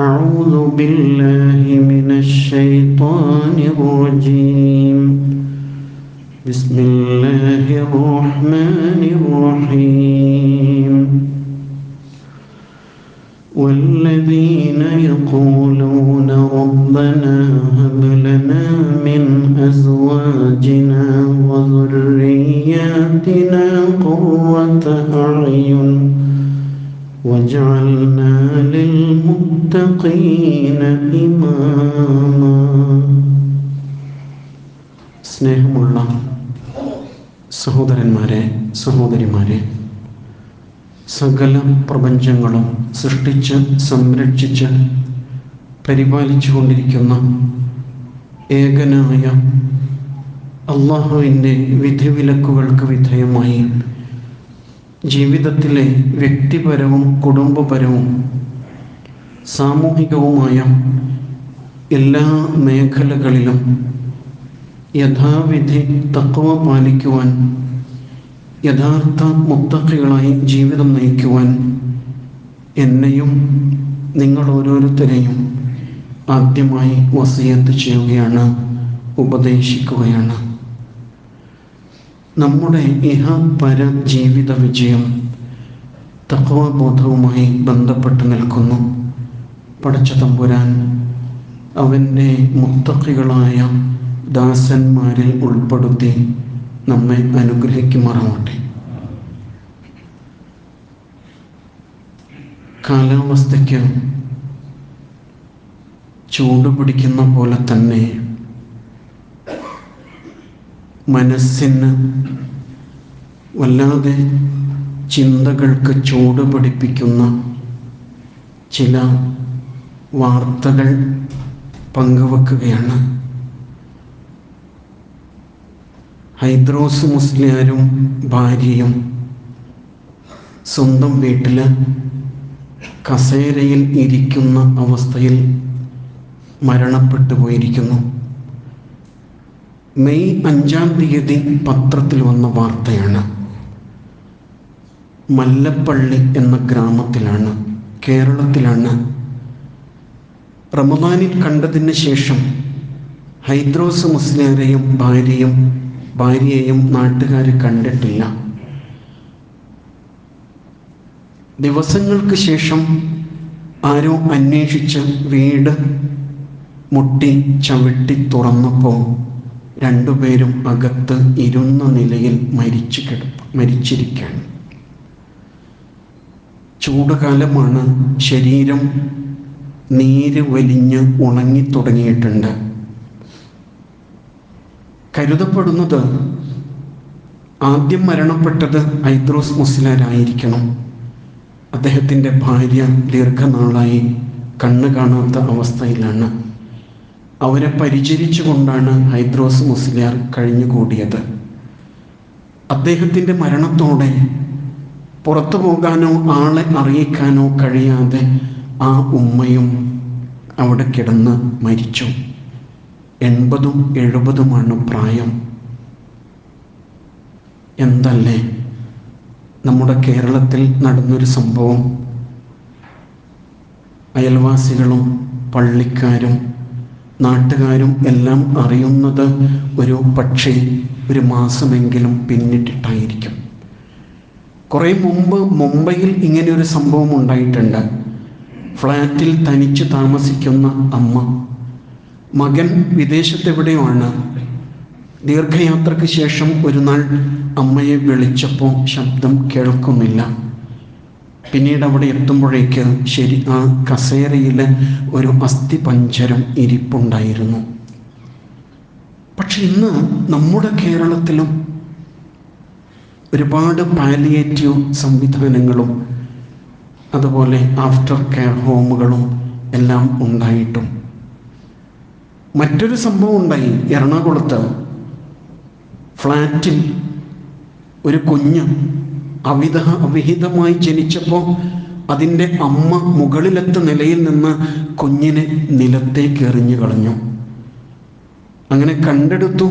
أعوذ بالله من الشيطان الرجيم. بسم الله الرحمن الرحيم. والذين يقولون ربنا هب لنا من أزواجنا وذرياتنا قرة أعين واجعلنا للمتقين إماما സ്നേഹമുള്ള സഹോദരന്മാരെ സഹോദരിമാരെ സകല പ്രപഞ്ചങ്ങളും സൃഷ്ടിച്ച് സംരക്ഷിച്ച് പരിപാലിച്ചു കൊണ്ടിരിക്കുന്ന ഏകനായ അള്ളാഹുവിൻ്റെ വിധിവിലക്കുകൾക്ക് വിധേയമായി ജീവിതത്തിലെ വ്യക്തിപരവും കുടുംബപരവും സാമൂഹികവുമായ എല്ലാ മേഖലകളിലും യഥാവിധി തക്കവ പാലിക്കുവാൻ യഥാർത്ഥ മുത്തക്കികളായി ജീവിതം നയിക്കുവാൻ എന്നെയും നിങ്ങൾ ഓരോരുത്തരെയും ആദ്യമായി വസിയത്ത് ചെയ്യുകയാണ് ഉപദേശിക്കുകയാണ്. നമ്മുടെ ഇഹ പര ജീവിത വിജയം തക്കവബോധവുമായി ബന്ധപ്പെട്ട് നിൽക്കുന്നു. പടച്ച തമ്പുരാൻ അവന്റെ മുത്തക്കികളായ ദാസന്മാരിൽ ഉൾപ്പെടുത്തി നമ്മെ അനുഗ്രഹിക്കുമാറാവട്ടെ. കാലാവസ്ഥയ്ക്ക് ചൂട് പിടിക്കുന്ന പോലെ തന്നെ മനസ്സിന് വല്ലാതെ ചിന്തകൾക്ക് ചൂട് പിടിപ്പിക്കുന്ന ചില വാർത്തകൾ പങ്കുവെക്കുകയാണ്. ഹൈദ്രോസ് മുസ്ലിയാരും ഭാര്യയും സ്വന്തം വീട്ടിൽ കസേരയിൽ ഇരിക്കുന്ന അവസ്ഥയിൽ മരണപ്പെട്ടു പോയിരിക്കുന്നു മെയ് അഞ്ചാം തീയതി പത്രത്തിൽ വന്ന വാർത്തയാണ്. മല്ലപ്പള്ളി എന്ന ഗ്രാമത്തിലാണ് കേരളത്തിലാണ് റമദാനിൽ കണ്ടതിന് ശേഷം ഹൈദ്രോസ് മുസ്ലിയാരെയും ഭാര്യയും ഭാര്യയെയും നാട്ടുകാർ കണ്ടിട്ടില്ല. ദിവസങ്ങൾക്ക് ശേഷം ആരോ അന്വേഷിച്ച് വീട് മുട്ടി ചവിട്ടി തുറന്നപ്പോൾ രണ്ടുപേരും അകത്ത് ഇരുന്ന നിലയിൽ മരിച്ചു കിട മരിച്ചിരിക്കുകയാണ്. ചൂടുകാലമാണ് ശരീരം നീര് വലിഞ്ഞ് ഉണങ്ങി തുടങ്ങിയിട്ടുണ്ട് കരുതപ്പെടുന്നത് ആദ്യം മരണപ്പെട്ടത് ഐദ്രോസ് മുസ്ലാരായിരിക്കണം അദ്ദേഹത്തിന്റെ ഭാര്യ ദീർഘനാളായി കണ്ണ് കാണാത്ത അവസ്ഥയിലാണ്. അവരെ പരിചരിച്ചുകൊണ്ടാണ് ഹൈദ്രോസ് മുസ്ലിയാർ കഴിഞ്ഞുകൂടിയത്. അദ്ദേഹത്തിന്റെ മരണത്തോടെ പുറത്തു പോകാനോ ആളെ അറിയിക്കാനോ കഴിയാതെ ആ ഉമ്മയും അവിടെ കിടന്ന് മരിച്ചു. എൺപതും എഴുപതുമാണ് പ്രായം. എന്തല്ലേ? നമ്മുടെ കേരളത്തിൽ നടന്നൊരു സംഭവം. അയൽവാസികളും പള്ളിക്കാരും നാട്ടുകാരും എല്ലാം അറിയുന്നത് ഒരു പക്ഷേ ഒരു മാസമെങ്കിലും പിന്നിട്ടിട്ടായിരിക്കും. കുറേ മുമ്പ് മുംബൈയിൽ ഇങ്ങനെ ഒരു സംഭവം ഉണ്ടായിട്ടുണ്ട്. ഫ്ലാറ്റിൽ തനിച്ച് താമസിക്കുന്ന അമ്മ. മകൻ വിദേശത്തെവിടെയാണ് ദീർഘയാത്രയ്ക്ക് ശേഷം ഒരു നാൾ അമ്മയെ വിളിച്ചപ്പോൾ ശബ്ദം കേൾക്കുന്നില്ല. പിന്നീട് അവിടെ എത്തുമ്പോഴേക്ക് ശരി ആ കസേരയിൽ ഒരു അസ്ഥി പഞ്ചരം ഇരിപ്പുണ്ടായിരുന്നു. പക്ഷെ ഇന്ന് നമ്മുടെ കേരളത്തിലും ഒരുപാട് പാലിയേറ്റീവ് സംവിധാനങ്ങളും അതുപോലെ ആഫ്റ്റർ കെയർ ഹോമുകളും എല്ലാം ഉണ്ടായിട്ടും. മറ്റൊരു സംഭവം ഉണ്ടായി. എറണാകുളത്ത് ഫ്ലാറ്റിൽ ഒരു കുഞ്ഞ് അവിധ അവിഹിതമായി ജനിച്ചപ്പോൾ അതിന്റെ അമ്മ മുകളിലത്തെ നിലയിൽ നിന്ന് കുഞ്ഞിനെ നിലത്തേക്ക് എറിഞ്ഞു കളഞ്ഞു. അങ്ങനെ കണ്ടെടുത്തു.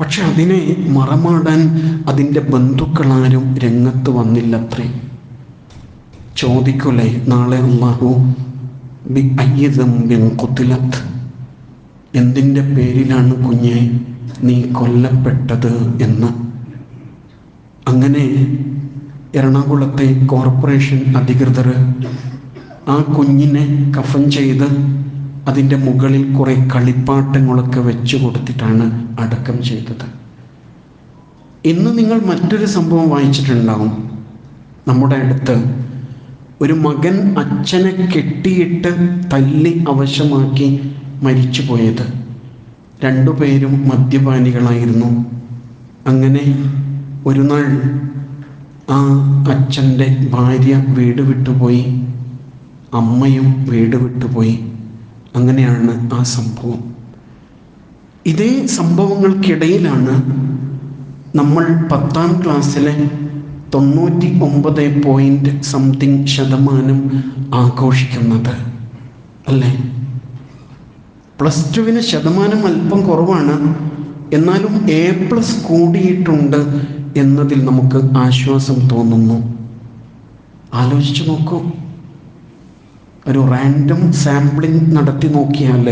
പക്ഷെ അതിനെ മറമാടാൻ അതിന്റെ ബന്ധുക്കളാരും രംഗത്ത് വന്നില്ലത്രേ. ചോദിക്കൂലേ? നാളെ അള്ളാഹു ബി എന്തിന്റെ പേരിലാണ് കുഞ്ഞെ നീ കൊല്ലപ്പെട്ടത് എന്ന്? അങ്ങനെ എറണാകുളത്തെ കോർപ്പറേഷൻ അധികൃതർ ആ കുഞ്ഞിനെ കഫൻ ചെയ്ത് അതിന്റെ മുകളിൽ കുറേ കളിപ്പാട്ടങ്ങളൊക്കെ വെച്ചു കൊടുത്തിട്ടാണ് അടക്കം ചെയ്തത്. ഇന്ന് നിങ്ങൾ മറ്റൊരു സംഭവം വായിച്ചിട്ടുണ്ടാവും. നമ്മുടെ അടുത്ത് ഒരു മകൻ അച്ഛനെ കെട്ടിയിട്ട് തല്ലി അവശമാക്കി മരിച്ചു പോയത് രണ്ടുപേരും മദ്യപാനികളായിരുന്നു. അങ്ങനെ ഒരു നാൾ ആ അച്ഛന്റെ ഭാര്യ വീട് വിട്ടുപോയി. അമ്മയും വീട് വിട്ടുപോയി. അങ്ങനെയാണ് ആ സംഭവം. ഇതേ സംഭവങ്ങൾക്കിടയിലാണ് നമ്മൾ പത്താം ക്ലാസ്സിലെ തൊണ്ണൂറ്റി ഒമ്പത് പോയിന്റ് സംതിങ് ശതമാനം ആഘോഷിക്കുന്നത്. അല്ലേ? പ്ലസ് ടുവിന് ശതമാനം അല്പം കുറവാണ്. എന്നാലും എ പ്ലസ് കൂടിയിട്ടുണ്ട് എന്നതിൽ നമുക്ക് ആശ്വാസം തോന്നുന്നു. ആലോചിച്ചു നോക്കൂ. ഒരു റാൻഡം സാമ്പിളിംഗ് നടത്തി നോക്കിയാൽ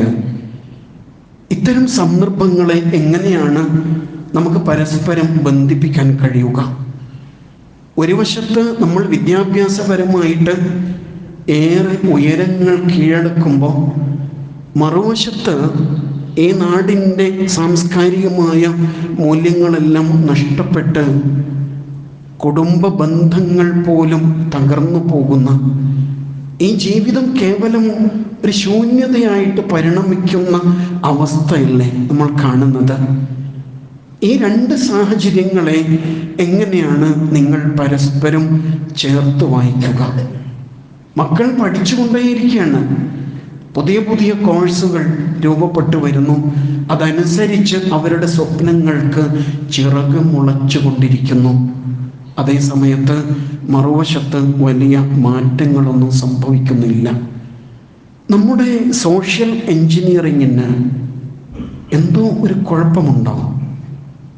ഇത്തരം സന്ദർഭങ്ങളെ എങ്ങനെയാണ് നമുക്ക് പരസ്പരം ബന്ധിപ്പിക്കാൻ കഴിയുക? ഒരു വശത്ത് നമ്മൾ വിദ്യാഭ്യാസപരമായിട്ട് ഏറെ ഉയരങ്ങൾ കീഴടക്കുമ്പോൾ മറുവശത്ത് ഈ നാടിന്റെ സാംസ്കാരികമായ മൂല്യങ്ങളെല്ലാം നഷ്ടപ്പെട്ട് കുടുംബ ബന്ധങ്ങൾ പോലും തകർന്നു പോകുന്ന ഈ ജീവിതം കേവലം ഒരു ശൂന്യതയായിട്ട് പരിണമിക്കുന്ന അവസ്ഥയല്ലേ നമ്മൾ കാണുന്നത്? ഈ രണ്ട് സാഹചര്യങ്ങളെ എങ്ങനെയാണ് നിങ്ങൾ പരസ്പരം ചേർത്ത് വായിക്കുക? മക്കൾ പഠിച്ചുകൊണ്ടേയിരിക്കുകയാണ്. പുതിയ പുതിയ കോഴ്സുകൾ രൂപപ്പെട്ടു വരുന്നു. അതനുസരിച്ച് അവരുടെ സ്വപ്നങ്ങൾക്ക് ചിറക് മുളച്ചു കൊണ്ടിരിക്കുന്നു അതേ സമയത്ത് മറുവശത്ത് വലിയ മാറ്റങ്ങളൊന്നും സംഭവിക്കുന്നില്ല. നമ്മുടെ സോഷ്യൽ എൻജിനീയറിങ്ങിന് എന്തോ ഒരു കുഴപ്പമുണ്ടോ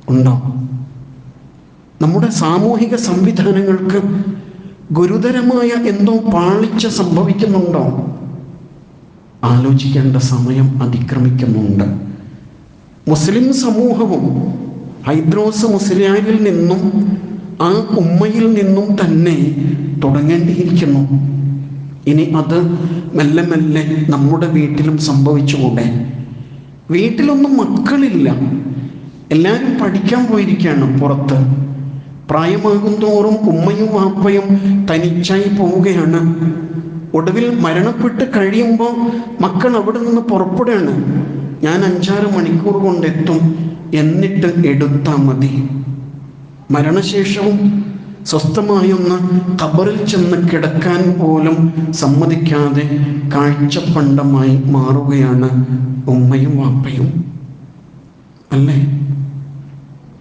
ഉണ്ടോ? നമ്മുടെ സാമൂഹിക സംവിധാനങ്ങൾക്ക് ഗുരുതരമായ എന്തോ പാളിച്ച സംഭവിക്കുന്നുണ്ടോ? ആലോചിക്കേണ്ട സമയം അതിക്രമിക്കുന്നുണ്ട്. മുസ്ലിം സമൂഹവും ഹൈദ്രോസ് മുസ്ലിയാരിൽ നിന്നും ആ ഉമ്മയിൽ നിന്നും തന്നെ തുടങ്ങേണ്ടിയിരിക്കുന്നു. ഇനി അത് മെല്ലെ മെല്ലെ നമ്മുടെ വീട്ടിലും സംഭവിച്ചുകൂടെ? വീട്ടിലൊന്നും മക്കളില്ല. എല്ലാവരും പഠിക്കാൻ പോയിരിക്കുകയാണ് പുറത്ത്. പ്രായമാകും തോറും ഉമ്മയും വാപ്പയും തനിച്ചായി പോവുകയാണ്. ഒടുവിൽ മരണപ്പെട്ട് കഴിയുമ്പോൾ മക്കൾ അവിടെ നിന്ന് പുറപ്പെടുകയാണ്. ഞാൻ അഞ്ചാറ് മണിക്കൂർ കൊണ്ടെത്തും എന്നിട്ട് എടുത്താൽ മതി. മരണശേഷവും സ്വസ്ഥമായൊന്ന് ഖബറിൽ ചെന്ന് കിടക്കാൻ പോലും സമ്മതിക്കാതെ കാഴ്ചപ്പണ്ടമായി മാറുകയാണ് ഉമ്മയും വാപ്പയും. അല്ലേ?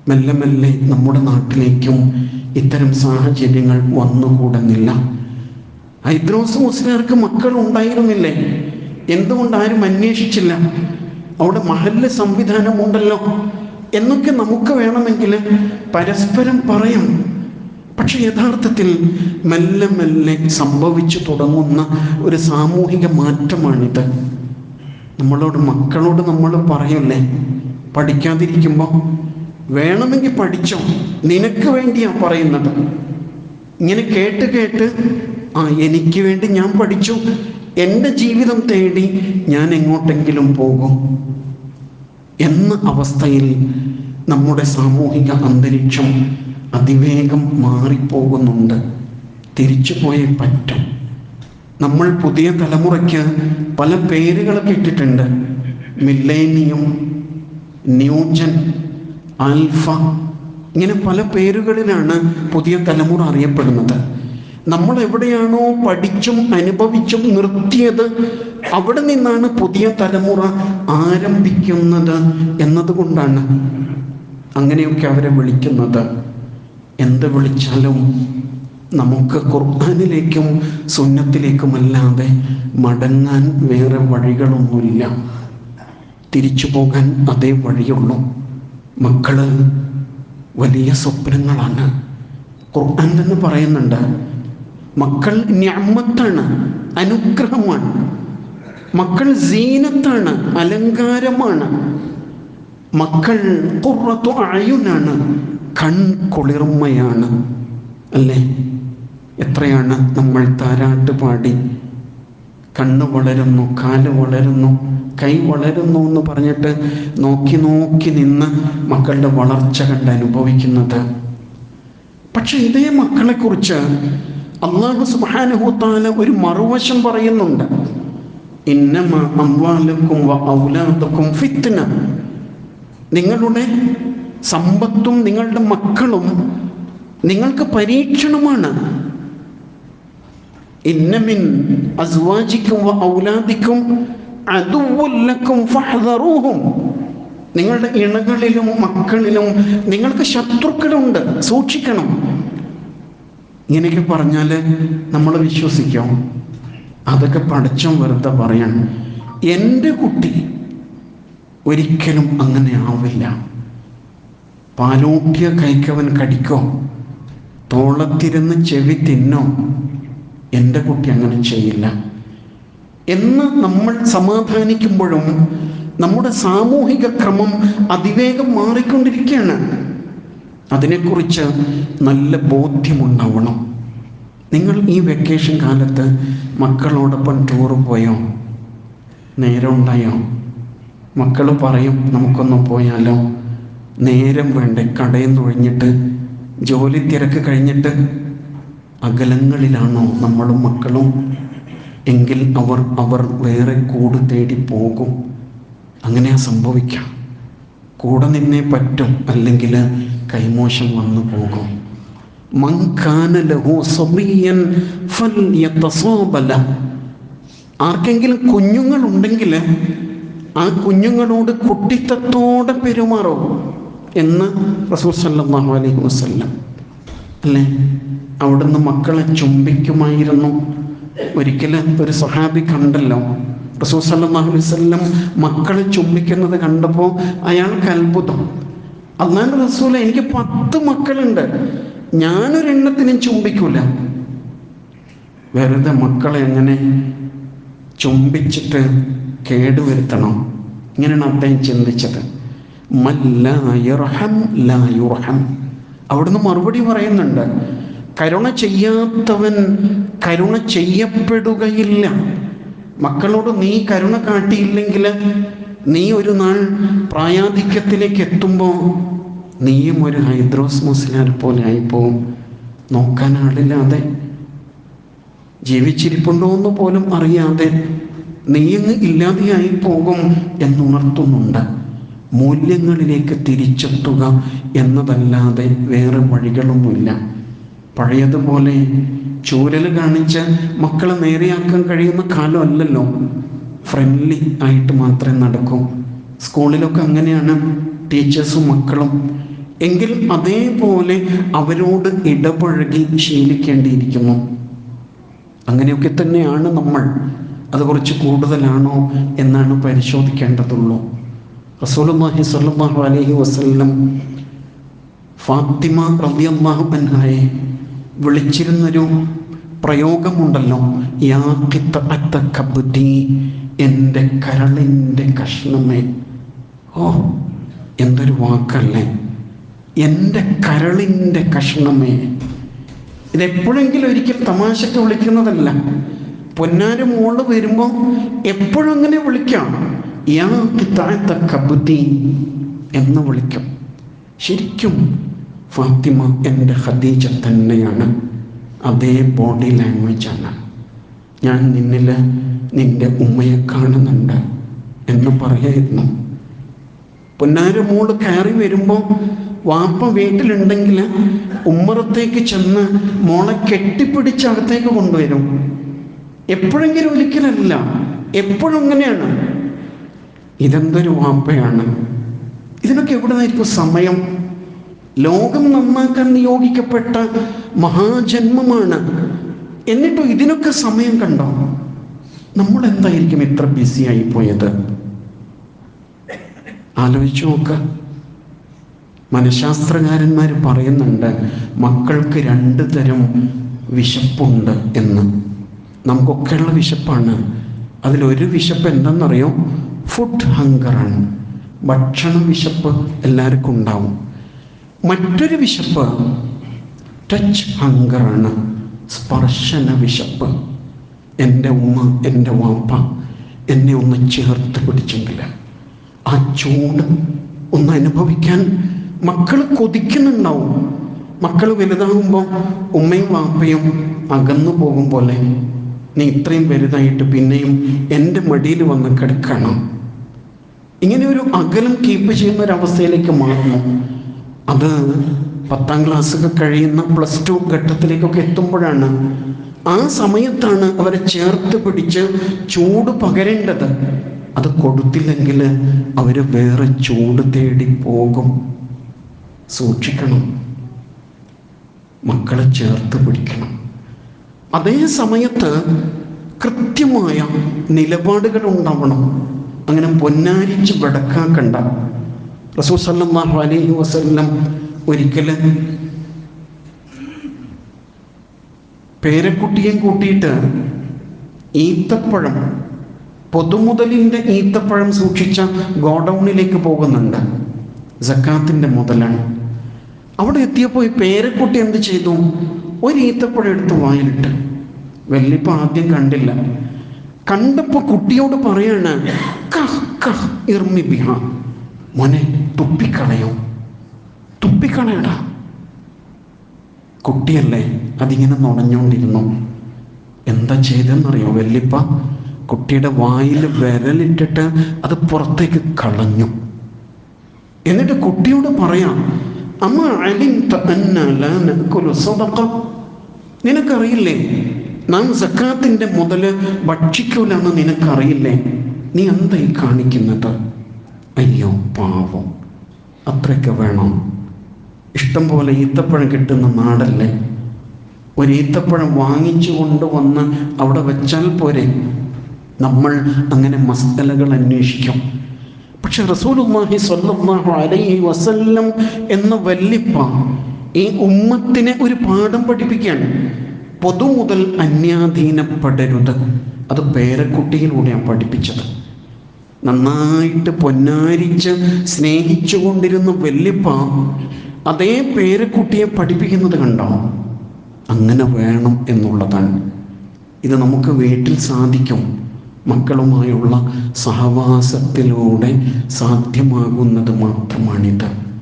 മെല്ലെ മെല്ലെ നമ്മുടെ നാട്ടിലേക്കും ഇത്തരം സാഹചര്യങ്ങൾ വന്നുകൂടുന്നില്ല. ഹൈദ്രോസ് മുസ്ലിയാർക്ക് മക്കൾ ഉണ്ടായിരുന്നില്ലേ എന്തുകൊണ്ട് ആരും അന്വേഷിച്ചില്ല. അവിടെ മഹല്ല് സംവിധാനമുണ്ടല്ലോ. എന്നൊക്കെ നമുക്ക് വേണമെങ്കിൽ പരസ്പരം പറയാം. പക്ഷെ യഥാർത്ഥത്തിൽ മെല്ലെ മെല്ലെ സംഭവിച്ചു തുടങ്ങുന്ന ഒരു സാമൂഹിക മാറ്റമാണിത്. നമ്മളോട് മക്കളോട് നമ്മൾ പറയല്ലേ? പഠിക്കാതിരിക്കുമ്പോൾ വേണമെങ്കിൽ പഠിച്ചോ. നിനക്ക് വേണ്ടിയാ പറയുന്നത്. ഇങ്ങനെ കേട്ട് കേട്ട് ആ എനിക്ക് വേണ്ടി ഞാൻ പഠിച്ചു. എന്റെ ജീവിതം തേടി ഞാൻ എങ്ങോട്ടെങ്കിലും പോകും. എന്ന അവസ്ഥയിൽ നമ്മുടെ സാമൂഹിക അന്തരീക്ഷം അതിവേഗം മാറിപ്പോകുന്നുണ്ട്. തിരിച്ചു പോയേ പറ്റും. നമ്മൾ പുതിയ തലമുറയ്ക്ക് പല പേരുകളൊക്കെ ഇട്ടിട്ടുണ്ട്. Millennium new gen alpha. ഇങ്ങനെ പല പേരുകളിലാണ് പുതിയ തലമുറ അറിയപ്പെടുന്നത്. നമ്മൾ എവിടെയാണോ പഠിച്ചും അനുഭവിച്ചും നിർത്തിയത് അവിടെ നിന്നാണ് പുതിയ തലമുറ ആരംഭിക്കുന്നത് എന്നതുകൊണ്ടാണ് അങ്ങനെയൊക്കെ അവരെ വിളിക്കുന്നത്. എന്ത് വിളിച്ചാലും നമുക്ക് ഖുർആാനിലേക്കും സുന്നത്തിലേക്കുമല്ലാതെ മടങ്ങാൻ വേറെ വഴികളൊന്നുമില്ല. തിരിച്ചു പോകാൻ അതേ വഴിയുള്ളൂ. മക്കൾ വലിയ സ്വപ്നങ്ങളാണ്. ഖുർആൻ തന്നെ പറയുന്നുണ്ട് മക്കൾ ഞാമത്താണ് അനുഗ്രഹമാണ്. മക്കൾ സീനത്താണ് അലങ്കാരമാണ്. മക്കൾ കുറത്തു അയുനാണ് കൺകുളിർമയാണ് അല്ലേ? എത്രയാണ് നമ്മൾ താരാട്ട് പാടി കണ്ണ് വളരുന്നു കാൽ വളരുന്നു കൈ വളരുന്നു എന്ന് പറഞ്ഞിട്ട് നോക്കി നോക്കി നിന്ന് മക്കളുടെ വളർച്ച കണ്ട് അനുഭവിക്കുന്നത്. പക്ഷെ ഇതേ മക്കളെക്കുറിച്ച് അള്ളാഹു സുബാനുഹൂത്താല ഒരു മറുവശം പറയുന്നുണ്ട്. ഇന്നമ ഫിത്ന. നിങ്ങളുടെ സമ്പത്തും നിങ്ങളുടെ മക്കളും നിങ്ങൾക്ക് പരീക്ഷണമാണ്. നിങ്ങളുടെ ഇണകളിലും മക്കളിലും നിങ്ങൾക്ക് ശത്രുക്കളുണ്ട്. സൂക്ഷിക്കണം. ഇങ്ങനെയൊക്കെ പറഞ്ഞാൽ നമ്മൾ വിശ്വസിക്കാം. അതൊക്കെ പഠിച്ചും വെറുതെ പറയണം എന്റെ കുട്ടി ഒരിക്കലും അങ്ങനെ ആവില്ല. പാലൂട്ടിയ കൈക്കവൻ കടിക്കോ? തോളത്തിരുന്ന് ചെവി തിന്നോ? എന്റെ കുട്ടി അങ്ങനെ ചെയ്യില്ല. എന്ന് നമ്മൾ സമാധാനിക്കുമ്പോഴും നമ്മുടെ സാമൂഹിക ക്രമം അതിവേഗം മാറിക്കൊണ്ടിരിക്കുകയാണ്. അതിനെക്കുറിച്ച് നല്ല ബോധ്യമുണ്ടാവണം. നിങ്ങൾ ഈ വെക്കേഷൻ കാലത്ത് മക്കളോടൊപ്പം ടൂർ പോയോ? നേരം ഉണ്ടായോ? മക്കൾ പറയും നമുക്കൊന്ന് പോയാലോ? നേരം വേണ്ടേ? കടയിൽ നിന്ന് ഒഴിഞ്ഞിട്ട് ജോലി തിരക്ക് കഴിഞ്ഞിട്ട് അകലങ്ങളിലാണോ നമ്മളും മക്കളും? എങ്കിൽ അവർ അവർ വേറെ കൂട് തേടി പോകും. അങ്ങനെയാ സംഭവിക്കാം. കൂടെ നിന്നേ പറ്റും അല്ലെങ്കിൽ കൈമോശം വന്നു പോകും. ആർക്കെങ്കിലും കുഞ്ഞുങ്ങൾ ഉണ്ടെങ്കിൽ ആ കുഞ്ഞുങ്ങളോട് കുട്ടിത്തത്തോടെ പെരുമാറോ എന്ന് റസൂൽ സല്ലല്ലാഹു അലൈഹി വസല്ലം അല്ലേ അവിടുന്ന് മക്കളെ ചുംബിക്കുമായിരുന്നു ഒരിക്കലും ഒരു സഹാബി കണ്ടല്ലോ. റസൂ അലൈഹി മക്കളെ ചുംബിക്കുന്നത് കണ്ടപ്പോൾ അയാൾക്ക് അത്ഭുതം. അള്ളാൻ റസൂല എനിക്ക് പത്ത് മക്കളുണ്ട്. ഞാനൊരെണ്ണത്തിനും ചുംബിക്കൂല വെറുതെ മക്കളെ എങ്ങനെ ചുംബിച്ചിട്ട് കേടുവരുത്തണം? ഇങ്ങനെയാണ് അദ്ദേഹം ചിന്തിച്ചത്. മല്ലായുർഹം ലായുർഹം അവിടുന്ന് മറുപടി പറയുന്നുണ്ട് കരുണ ചെയ്യാത്തവൻ കരുണ ചെയ്യപ്പെടുകയില്ല. മക്കളോട് നീ കരുണ കാട്ടിയില്ലെങ്കിൽ നീ ഒരു നാൾ പ്രായാധിക്യത്തിലേക്ക് എത്തുമ്പോൾ നീയും ഒരു ഹൈദ്രോസ് മുസ്ലിയാർ പോലെ ആയിപ്പോവും. നോക്കാൻ ആളില്ലാതെ ജീവിച്ചിരിപ്പുണ്ടോ എന്ന് പോലും അറിയാതെ നീയങ്ങ് ഇല്ലാതെയായി പോകും എന്നുണർത്തുന്നുണ്ട് മൂല്യങ്ങളിലേക്ക് തിരിച്ചെത്തുക എന്നതല്ലാതെ വേറെ വഴികളൊന്നുമില്ല. പഴയതുപോലെ ചൂരൽ കാണിച്ച് മക്കളെ നേരെയാക്കാൻ കഴിയുന്ന കാലമല്ലല്ലോ. ഫ്രണ്ട്ലി ആയിട്ട് മാത്രമേ നടക്കൂ. സ്കൂളിലൊക്കെ അങ്ങനെയാണ് ടീച്ചേഴ്സും മക്കളും. എങ്കിൽ അതേപോലെ അവരോട് ഇടപഴകി ശീലിക്കേണ്ടിയിരിക്കുന്നു. അങ്ങനെയൊക്കെ തന്നെയാണ് നമ്മൾ. അത് കുറച്ച് കൂടുതലാണോ എന്നാണ് പരിശോധിക്കേണ്ടതുള്ളൂ. റസൂലുള്ളാഹി സ്വല്ലല്ലാഹു അലൈഹി വസല്ലം ഫാത്തിമ റളിയല്ലാഹു അൻഹയെ വിളിച്ചിരുന്നൊരു പ്രയോഗമുണ്ടല്ലോ യാ ഖിത്തഅത്ത കബ്ദി എന്റെ കരളിന്റെ കഷ്ണമേ. ഓ എന്തൊരു വാക്കല്ലേ. എന്റെ കരളിന്റെ കഷ്ണമേ. ഇതെപ്പോഴെങ്കിലും ഒരിക്കൽ തമാശക്ക് വിളിക്കുന്നതല്ല. പൊന്നാര് മോൾ വരുമ്പോൾ എപ്പോഴും അങ്ങനെ വിളിക്കാം. യാ കിത്താഴത്ത കബുദ്ദി എന്ന് വിളിക്കും. ശരിക്കും ഫാത്തിമ എന്റെ ഖദീജ തന്നെയാണ്. അതേ ബോഡി ലാംഗ്വേജാണ് ഞാൻ നിന്നിൽ നിന്റെ ഉമ്മയെ കാണുന്നുണ്ട് എന്ന് പറയായിരുന്നു പൊന്നാര മോൾ കയറി വരുമ്പോൾ വാപ്പ വീട്ടിലുണ്ടെങ്കിൽ ഉമ്മറത്തേക്ക് ചെന്ന് മോളെ കെട്ടിപ്പിടിച്ച് അകത്തേക്ക് കൊണ്ടുവരും. എപ്പോഴെങ്കിലും ഒരിക്കലല്ല. എപ്പോഴും അങ്ങനെയാണ്. ഇതെന്തൊരു വാപ്പയാണ് ഇതിനൊക്കെ എവിടെ നിന്നായിരിക്കും സമയം? ലോകം നന്നാക്കാൻ നിയോഗിക്കപ്പെട്ട മഹാജന്മമാണ്. എന്നിട്ടും ഇതിനൊക്കെ സമയം കണ്ടോ? നമ്മൾ എന്തായിരിക്കും ഇത്ര ബിസി ആയി പോയത്? ആലോചിച്ചു നോക്ക. മനഃശാസ്ത്രകാരന്മാർ പറയുന്നുണ്ട് മക്കൾക്ക് രണ്ട് തരം വിശപ്പുണ്ട് എന്ന്. നമുക്കൊക്കെയുള്ള വിശപ്പാണ്. അതിലൊരു വിശപ്പ് എന്താണെന്നറിയോ ഫുഡ് ഹങ്കറാണ് ഭക്ഷണ വിശപ്പ് എല്ലാവർക്കും ഉണ്ടാവും. മറ്റൊരു വിശപ്പ് ടച്ച് ഹങ്കറാണ് സ്പർശന വിശപ്പ്. എന്റെ ഉമ്മ എന്റെ വാപ്പ എന്നെ ഒന്ന് ചേർത്ത് പിടിച്ചെങ്കിൽ ആ ചൂട് ഒന്ന് അനുഭവിക്കാൻ മക്കൾ കൊതിക്കുന്നുണ്ടാവും. മക്കൾ വലുതാകുമ്പോൾ ഉമ്മയും വാപ്പയും അകന്നു പോകും പോലെ നീ ഇത്രയും വലുതായിട്ട് പിന്നെയും എന്റെ മടിയിൽ വന്ന് കിടക്കണം. ഇങ്ങനെ ഒരു അകലം കീപ്പ് ചെയ്യുന്ന ഒരു അവസ്ഥയിലേക്ക് മാറുന്നു. അത് പത്താം ക്ലാസ്സൊക്കെ കഴിയുന്ന പ്ലസ് ടു ഘട്ടത്തിലേക്കൊക്കെ എത്തുമ്പോഴാണ് ആ സമയത്താണ് അവരെ ചേർത്ത് പിടിച്ച് ചൂട് പകരേണ്ടത്. അത് കൊടുത്തില്ലെങ്കിൽ അവർ വേറെ ചൂട് തേടി പോകും. സൂക്ഷിക്കണം. മക്കളെ ചേർത്ത് പിടിക്കണം. അതേ സമയത്ത് കൃത്യമായ നിലപാടുകൾ ഉണ്ടാവണം അങ്ങനെ പൊന്നാരിച്ച് വടക്കാക്കണ്ട. റസൂൽ സല്ലല്ലാഹു അലൈഹി വസല്ലം ഒരിക്കൽ പേരക്കുട്ടിയും കൂട്ടിയിട്ട് ഈത്തപ്പഴം പൊതുമുതലിന്റെ ഈത്തപ്പഴം സൂക്ഷിച്ച ഗോഡൗണിലേക്ക് പോകുന്നുണ്ട്. ജക്കാത്തിന്റെ മുതലാണ്. അവിടെ എത്തിയപ്പോൾ ഈ പേരക്കുട്ടി എന്ത് ചെയ്തു? ഒരു ഈത്തപ്പഴം എടുത്ത് വായിലിട്ട്. വെള്ളിപ്പം ആദ്യം കണ്ടില്ല. കണ്ടപ്പോൾ കുട്ടിയോട് പറയാണ് മോനെ തുപ്പിക്കളയോ? തുപ്പിക്കളയടാ. കുട്ടിയല്ലേ അതിങ്ങനെ നുണഞ്ഞുകൊണ്ടിരുന്നു എന്താ ചെയ്തെന്നറിയോ വല്യപ്പ? കുട്ടിയുടെ വായിൽ വിരലിട്ടിട്ട് അത് പുറത്തേക്ക് കളഞ്ഞു. എന്നിട്ട് കുട്ടിയോട് പറയാം അമ്മ അലിൻ അന്ന ലാ നഅ്കുലു സദഖ? നിനക്കറിയില്ലേ നാം സക്കാത്തിന്റെ മുതൽ ഭക്ഷിക്കൂലെന്ന് നിനക്കറിയില്ലേ? നീ എന്തായി കാണിക്കുന്നത്? അയ്യോ പാവം. അത്രയ്ക്ക് വേണം. ഇഷ്ടം പോലെ ഈത്തപ്പഴം കിട്ടുന്ന നാടല്ലേ? ഒരു ഈത്തപ്പഴം വാങ്ങിച്ചു കൊണ്ടുവന്ന് അവിടെ വെച്ചാൽ പോരെ? നമ്മൾ അങ്ങനെ മസ്തലകൾ അന്വേഷിക്കും. പക്ഷെ റസൂലുള്ളാഹി സ്വല്ലല്ലാഹു അലൈഹി വസല്ലം എന്ന വല്ലിപ്പ ഈ ഉമ്മത്തിനെ ഒരു പാഠം പഠിപ്പിക്കുകയാണ്. പൊതു മുതൽ അന്യാധീനപ്പെടരുത്. അത് പേരക്കുട്ടിയിലൂടെയാണ് പഠിപ്പിച്ചത്. നന്നായിട്ട് പൊന്നാരിച്ച് സ്നേഹിച്ചുകൊണ്ടിരുന്ന വല്യപ്പ അതേ പേരക്കുട്ടിയെ പഠിപ്പിക്കുന്നത് കണ്ടോ? അങ്ങനെ വേണം എന്നുള്ളതാണ്. ഇത് നമുക്ക് വീട്ടിൽ സാധിക്കും. മക്കളുമായുള്ള സഹവാസത്തിലൂടെ സാധ്യമാകുന്നത് മാത്രമാണിത്.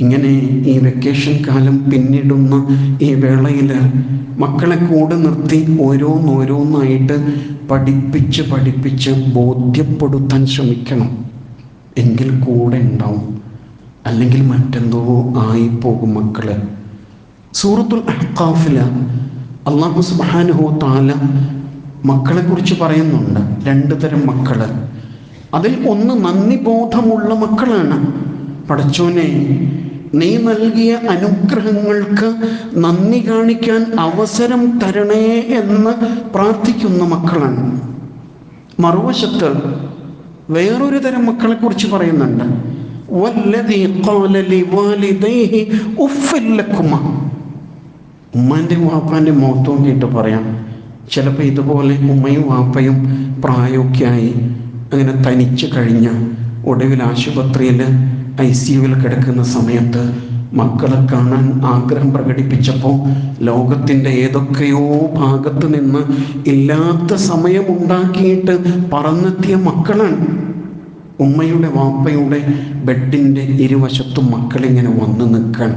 ഇങ്ങനെ ഈ വെക്കേഷൻ കാലം പിന്നിടുന്ന ഈ വേളയിൽ മക്കളെ കൂടെ നിർത്തി ഓരോന്നോരോന്നായിട്ട് പഠിപ്പിച്ച് പഠിപ്പിച്ച് ബോധ്യപ്പെടുത്താൻ ശ്രമിക്കണം. എങ്കിൽ കൂടെ ഉണ്ടാവും. അല്ലെങ്കിൽ മറ്റെന്തോ ആയിപ്പോകും മക്കൾ. സൂറത്തുൽ അഹ്കാഫിൽ അള്ളാഹു സുബ്ഹാനഹു താല മക്കളെ കുറിച്ച് പറയുന്നുണ്ട്. രണ്ട് തരം മക്കൾ. അതിൽ ഒന്ന് നന്ദി ബോധമുള്ള മക്കളാണ്. പടച്ചോനെ നീ നൽകിയ അനുഗ്രഹങ്ങൾക്ക് നന്ദി കാണിക്കാൻ അവസരം തരണേ എന്ന് പ്രാർത്ഥിക്കുന്ന മക്കളാണ്. മറുവശത്ത് വേറൊരു തരം മക്കളെ കുറിച്ച് പറയുന്നുണ്ട്. ഉമ്മാന്റെ കേട്ട് വാപ്പാന്റെ മുഖത്ത് നോക്കിയിട്ട് പറയാം. ചിലപ്പോൾ ഇതുപോലെ ഉമ്മയും വാപ്പയും പ്രായമൊക്കെ ആയി അങ്ങനെ തനിച്ച് കഴിഞ്ഞ ഒടുവിൽ ആശുപത്രിയിൽ ഐ സി യുവിൽ കിടക്കുന്ന സമയത്ത് മക്കളെ കാണാൻ ആഗ്രഹം പ്രകടിപ്പിച്ചപ്പോൾ ലോകത്തിന്റെ ഏതൊക്കെയോ ഭാഗത്ത് നിന്ന് ഇല്ലാത്ത സമയമുണ്ടാക്കിയിട്ട് പറന്നെത്തിയ മക്കളാണ്. ഉമ്മയുടെ വാപ്പയുടെ ബെഡിന്റെ ഇരുവശത്തും മക്കളിങ്ങനെ വന്ന് നിൽക്കാൻ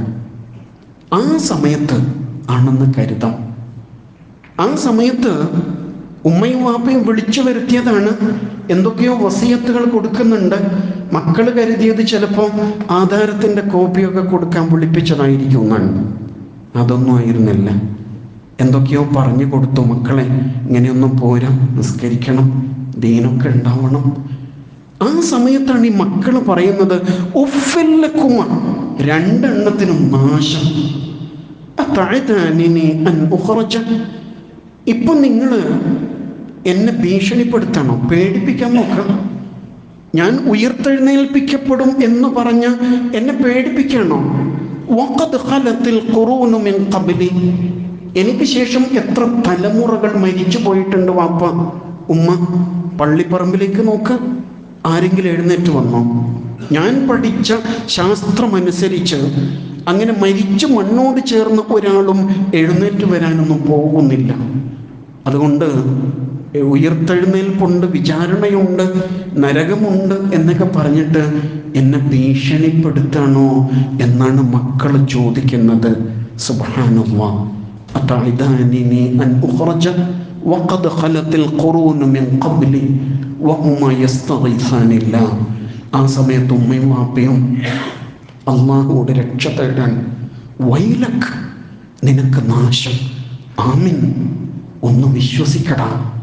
ആ സമയത്ത് ആണെന്ന് കരുതാം. ആ സമയത്ത് ഉമ്മയും വാപ്പയും വിളിച്ചു വരുത്തിയതാണ്. എന്തൊക്കെയോ വസീയത്തുകൾ കൊടുക്കുന്നുണ്ട്. മക്കൾ കരുതിയത് ചിലപ്പോൾ ആധാരത്തിന്റെ കോപ്പിയൊക്കെ കൊടുക്കാൻ വിളിപ്പിച്ചതായിരിക്കും എന്നാണ്. അതൊന്നും ആയിരുന്നില്ല. എന്തൊക്കെയോ പറഞ്ഞു കൊടുത്തു മക്കളെ ഇങ്ങനെയൊന്നും പോരാ നിസ്കരിക്കണം ദീനൊക്കെ ഉണ്ടാവണം. ആ സമയത്താണ് ഈ മക്കൾ പറയുന്നത് ഉഫല്ലക്കുമ രണ്ടെണ്ണത്തിനും നാശം. ഇപ്പൊ നിങ്ങൾ എന്നെ ഭീഷണിപ്പെടുത്തണം? പേടിപ്പിക്കാൻ നോക്കണം ഞാൻ ഉയർത്തെഴുന്നേൽപ്പിക്കപ്പെടും എന്ന് പറഞ്ഞ് എന്നെ പേടിപ്പിക്കണോ? മിൻ ഖബ്ലി. എനിക്ക് ശേഷം എത്ര തലമുറകൾ മരിച്ചു പോയിട്ടുണ്ട് വാപ്പ. ഉമ്മ പള്ളിപ്പറമ്പിലേക്ക് നോക്ക്. ആരെങ്കിലും എഴുന്നേറ്റ് വന്നോ? ഞാൻ പഠിച്ച ശാസ്ത്രമനുസരിച്ച് അങ്ങനെ മരിച്ചു മണ്ണോട് ചേർന്ന ഒരാളും എഴുന്നേറ്റ് വരാനൊന്നും പോകുന്നില്ല. അതുകൊണ്ട് ഉയർത്തെഴുന്നേൽപ്പുണ്ട് വിചാരണയുണ്ട് നരകമുണ്ട് എന്നൊക്കെ പറഞ്ഞിട്ട് എന്നെ ഭീഷണിപ്പെടുത്തണോ എന്നാണ് മക്കൾ ചോദിക്കുന്നത്. സുബാനുവ أتعدانني أن أخرج وقد خلت القرون من قبلي وهما يستغيثان الله ആ സമയത്ത് ഉമ്മയും വാപ്പയും അള്ളാഹുവോട് രക്ഷ തേടാൻ വൈലക് നിനക്ക് നാശം. ആമിൻ. ഒന്ന് വിശ്വസിക്കടാ.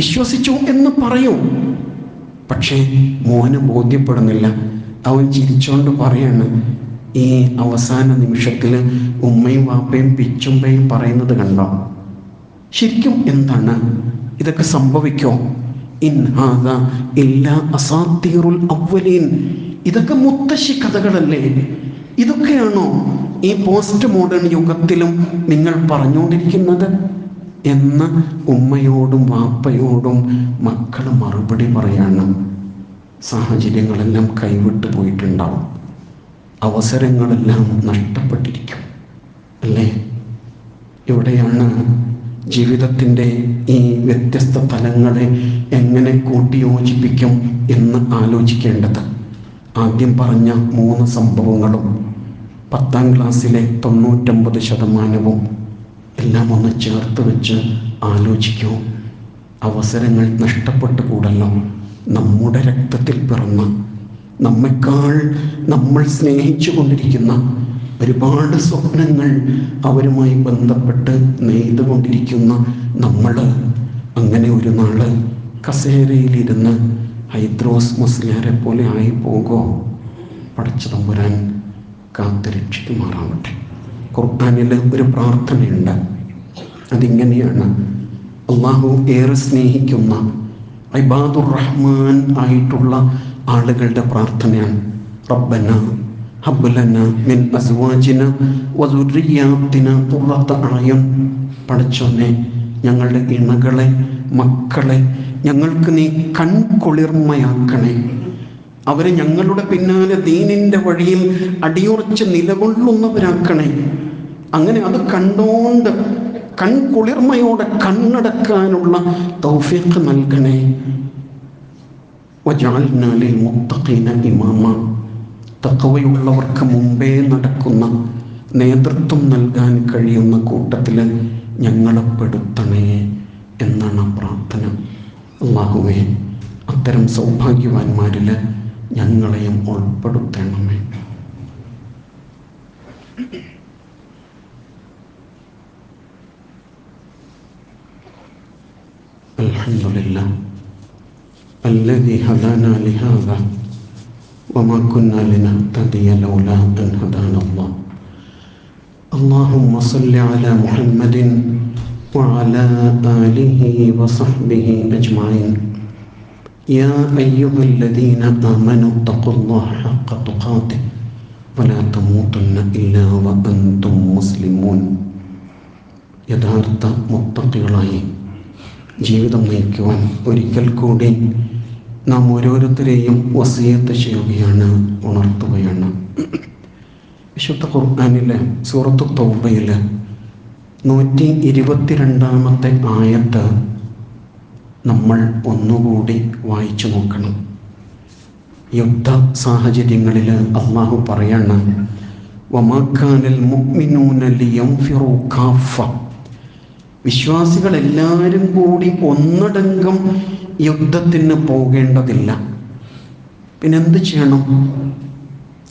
വിശ്വസിച്ചു എന്ന് പറയൂ. പക്ഷേ മോന് ബോധ്യപ്പെടുന്നില്ല. അവൻ ചിരിച്ചോണ്ട് പറയാണ് ഈ അവസാന നിമിഷത്തിൽ ഉമ്മയും വാപ്പയും പിച്ചുമ്പയും പറയുന്നത് കണ്ടോ? ശരിക്കും എന്താണ്? ഇതൊക്കെ സംഭവിക്കോ? അവലീൻ ഇതൊക്കെ മുത്തശ്ശി കഥകളല്ലേ? ഇതൊക്കെയാണോ ഈ പോസ്റ്റ് മോഡേൺ യുഗത്തിലും നിങ്ങൾ പറഞ്ഞുകൊണ്ടിരിക്കുന്നത്? എന്ന് ഉമ്മയോടും വാപ്പയോടും മക്കൾ മറുപടി പറയാണ്. സാഹചര്യങ്ങളെല്ലാം കൈവിട്ടു പോയിട്ടുണ്ടാവും. അവസരങ്ങളെല്ലാം നഷ്ടപ്പെട്ടിരിക്കും. അല്ലേ? ഇവിടെയാണ് ജീവിതത്തിന്റെ ഈ വ്യത്യസ്ത തലങ്ങളെ എങ്ങനെ കൂട്ടിയോജിപ്പിക്കും എന്ന് ആലോചിക്കേണ്ടത്? ആദ്യം പറഞ്ഞ മൂന്ന് സംഭവങ്ങളും പത്താം ക്ലാസ്സിലെ തൊണ്ണൂറ്റൊമ്പത് ശതമാനവും എല്ലാം ഒന്ന് ചേർത്ത് വെച്ച് ആലോചിക്കൂ. അവസരങ്ങൾ നഷ്ടപ്പെട്ടു കൂടല്ലോ. നമ്മുടെ രക്തത്തിൽ പിറന്ന നമ്മെക്കാൾ നമ്മൾ സ്നേഹിച്ചു കൊണ്ടിരിക്കുന്ന ഒരുപാട് സ്വപ്നങ്ങൾ അവരുമായി ബന്ധപ്പെട്ട് നെയ്തുകൊണ്ടിരിക്കുന്ന നമ്മൾ അങ്ങനെ ഒരു നാൾ കസേരയിലിരുന്ന് ഹൈദ്രോസ് മുസ്ലിയാരെ പോലെ ആയി പോകോ. പടച്ചു തമ്പുരാൻ കാത്തു രക്ഷിക്കുമാറാവട്ടെ ഖുർആാനിൽ ഒരു പ്രാർത്ഥനയുണ്ട്. അതിങ്ങനെയാണ്. അള്ളാഹു ഏറെ സ്നേഹിക്കുന്ന ഇബാദുർ റഹ്മാൻ ആയിട്ടുള്ള ആളുകളുടെ പ്രാർത്ഥനയാണ്. റബ്ബന ഹബ്ബലന മിൻ അസ്വാജിന വസുരിയാത്തിന തുറത്ത ആയം പഠിച്ചൊന്നെ ഞങ്ങളുടെ ഇണകളെ മക്കളെ ഞങ്ങൾക്ക് നീ കൺകുളിർമയാക്കണേ. അവരെ ഞങ്ങളുടെ പിന്നാലെ ദീനിന്റെ വഴിയിൽ അടിയുറച്ച് നിലകൊള്ളുന്നവരാക്കണേ. അങ്ങനെ അത് കണ്ടോണ്ട് കൺകുളിർമയോടെ കണ്ണടക്കാനുള്ള തൗഫീഖ് നൽകണേ. തക്കവയുള്ളവർക്ക് മുമ്പേ നടക്കുന്ന നേതൃത്വം നൽകാൻ കഴിയുന്ന കൂട്ടത്തിൽ ഞങ്ങളെ പെടുത്തണേ എന്നാണ് പ്രാർത്ഥന. അള്ളാഹുവേ അത്തരം സൗഭാഗ്യവാന്മാരിൽ ഞങ്ങളെയും ഉൾപ്പെടുത്തണമേ. الحمد لله الذي هدانا لهذا وما كنا لنهتدي لولا أن هدانا الله اللهم صل على محمد وعلى آله وصحبه أجمعين يا أيها الذين آمنوا اتقوا الله حق تقاته ولا تموتن إلا وأنتم مسلمون യഥാർത്ഥ മുത്തക്കികളായി ജീവിതം നയിക്കുവാൻ ഒരിക്കൽ കൂടി നാം ഓരോരുത്തരെയും വസീയത്ത് ചെയ്യുകയാണ് ഉണർത്തുകയാണ് വിശുദ്ധ ഖുർആാനിലെ സൂറത്തു തൗബയിൽ നൂറ്റി ഇരുപത്തിരണ്ടാമത്തെ ആയത്ത് നമ്മൾ ഒന്നുകൂടി വായിച്ചു നോക്കണം. യുദ്ധ സാഹചര്യങ്ങളിൽ അള്ളാഹു പറയാണ് വമാക്കാനൽ വിശ്വാസികൾ എല്ലാവരും കൂടി ഒന്നടങ്കം യുദ്ധത്തിന് പോകേണ്ടതില്ല. പിന്നെ എന്ത് ചെയ്യണം?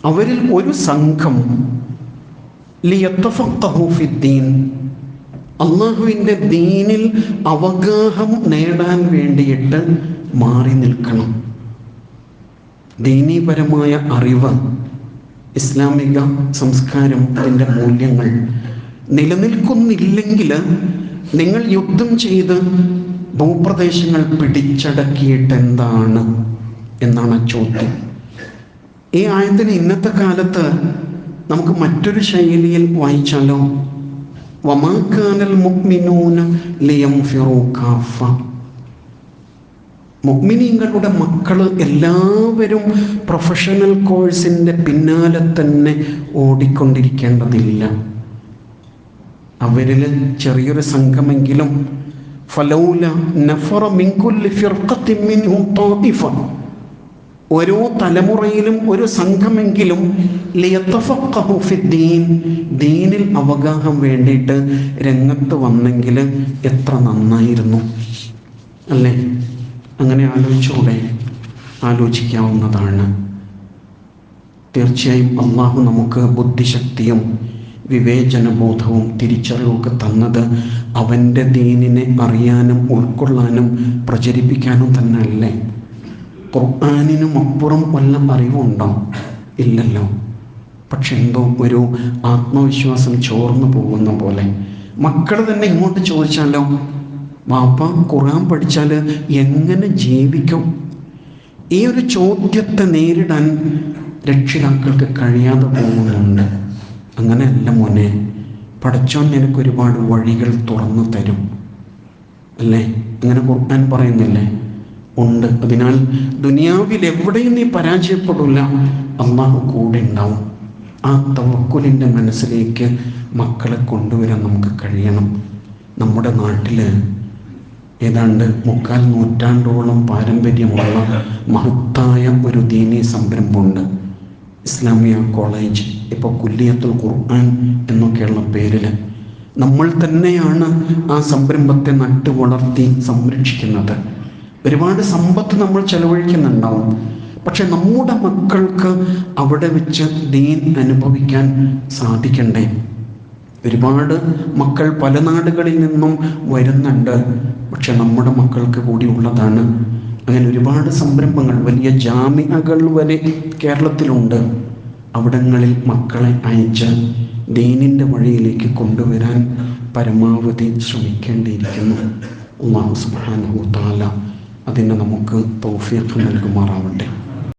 അവരിൽ ഒരു സംഘം അള്ളാഹുവിന്റെ ദീനിൽ അവഗാഹം നേടാൻ വേണ്ടിയിട്ട് മാറി നിൽക്കണം. ദീനീപരമായ അറിവ് ഇസ്ലാമിക സംസ്കാരം അതിന്റെ മൂല്യങ്ങൾ നിലനിൽക്കുന്നില്ലെങ്കിൽ നിങ്ങൾ യുദ്ധം ചെയ്ത് ഭൂപ്രദേശങ്ങൾ പിടിച്ചടക്കിയിട്ട് എന്താണ് എന്നാണ് ചോദ്യം. ഈ ആയത്തിന് ഇന്നത്തെ കാലത്ത് നമുക്ക് മറ്റൊരു ശൈലിയിൽ വായിച്ചാലോ? വമാക്കാനൽ മക്കൾ എല്ലാവരും പ്രൊഫഷണൽ കോഴ്സിന്റെ പിന്നാലെ തന്നെ ഓടിക്കൊണ്ടിരിക്കേണ്ടതില്ല. അവരിൽ ചെറിയൊരു സംഘമെങ്കിലും ഫലൗല നഫറ മിൻകുല്ലി ഫിർഖത്തിൻ മിൻഹും ഓരോ തലമുറയിലും ഒരു സംഘമെങ്കിലും ഫിദ്ദീൻ ദീനിൽ അവഗാഹം വേണ്ടിയിട്ട് രംഗത്ത് വന്നെങ്കിൽ എത്ര നന്നായിരുന്നു. അല്ലേ? അങ്ങനെ ആലോചിച്ചുകൂടെ ആലോചിക്കാവുന്നതാണ്. തീർച്ചയായും അള്ളാഹു നമുക്ക് ബുദ്ധിശക്തിയും വിവേചനബോധവും തിരിച്ചറിവൊക്കെ തന്നത് അവന്റെ ദീനിനെ അറിയാനും ഉൾക്കൊള്ളാനും പ്രചരിപ്പിക്കാനും തന്നെ അല്ലേ ഖുർആാനിനും അപ്പുറം വല്ല അറിവുണ്ടോ ഇല്ലല്ലോ. പക്ഷെ എന്തോ ഒരു ആത്മവിശ്വാസം ചോർന്നു പോകുന്ന പോലെ. മക്കൾ തന്നെ ഇങ്ങോട്ട് ചോദിച്ചാലോ? വാപ്പ ഖുർആൻ പഠിച്ചാൽ എങ്ങനെ ജീവിക്കും? ഈ ഒരു ചോദ്യത്തെ നേരിടാൻ രക്ഷിതാക്കൾക്ക് കഴിയാതെ പോകുന്നുണ്ട്. അങ്ങനെയല്ല മോനെ. പഠിച്ചോൻ നിനക്ക് ഒരുപാട് വഴികൾ തുറന്നു തരും. അല്ലേ? അങ്ങനെ ഖുർആൻ പറയുന്നില്ലേ? ഉണ്ട്. അതിനാൽ ദുനിയാവിൽ എവിടെയും നീ പരാജയപ്പെടില്ല. അള്ളാഹു കൂടെ ഉണ്ടാവും. ആ തവക്കുലിന്റെ മനസ്സിലേക്ക് മക്കളെ കൊണ്ടുവരാൻ നമുക്ക് കഴിയണം. നമ്മുടെ നാട്ടിൽ ഏതാണ്ട് മുക്കാൽ നൂറ്റാണ്ടോളം പാരമ്പര്യമുള്ള മഹത്തായ ഒരു ദീനീ സംരംഭമുണ്ട്. ഇസ്ലാമിയ കോളേജ് ഇപ്പോൾ കുല്ലിയത്തുൽ ഖുർആൻ എന്നൊക്കെയുള്ള പേരിൽ നമ്മൾ തന്നെയാണ് ആ സംരംഭത്തെ നട്ടു വളർത്തി സംരക്ഷിക്കുന്നത്. ഒരുപാട് സമ്പത്ത് നമ്മൾ ചെലവഴിക്കുന്നുണ്ടാവും. പക്ഷെ നമ്മുടെ മക്കൾക്ക് അവിടെ വെച്ച് ദീൻ അനുഭവിക്കാൻ സാധിക്കണ്ടേ? ഒരുപാട് മക്കൾ പല നാടുകളിൽ നിന്നും വരുന്നുണ്ട്. പക്ഷെ നമ്മുടെ മക്കൾക്ക് കൂടി ഉള്ളതാണ്. അങ്ങനെ ഒരുപാട് സംരംഭങ്ങൾ വലിയ ജാമ്യകൾ വരെ കേരളത്തിലുണ്ട്. അവിടങ്ങളിൽ മക്കളെ അയച്ച് ദീനിന്റെ വഴിയിലേക്ക് കൊണ്ടുവരാൻ പരമാവധി ശ്രമിക്കേണ്ടിയിരിക്കുന്നു. അള്ളാഹു സുബ്ഹാനഹു തആല അതിന് നമുക്ക് തൗഫീഖ് നൽകുമാറാവട്ടെ.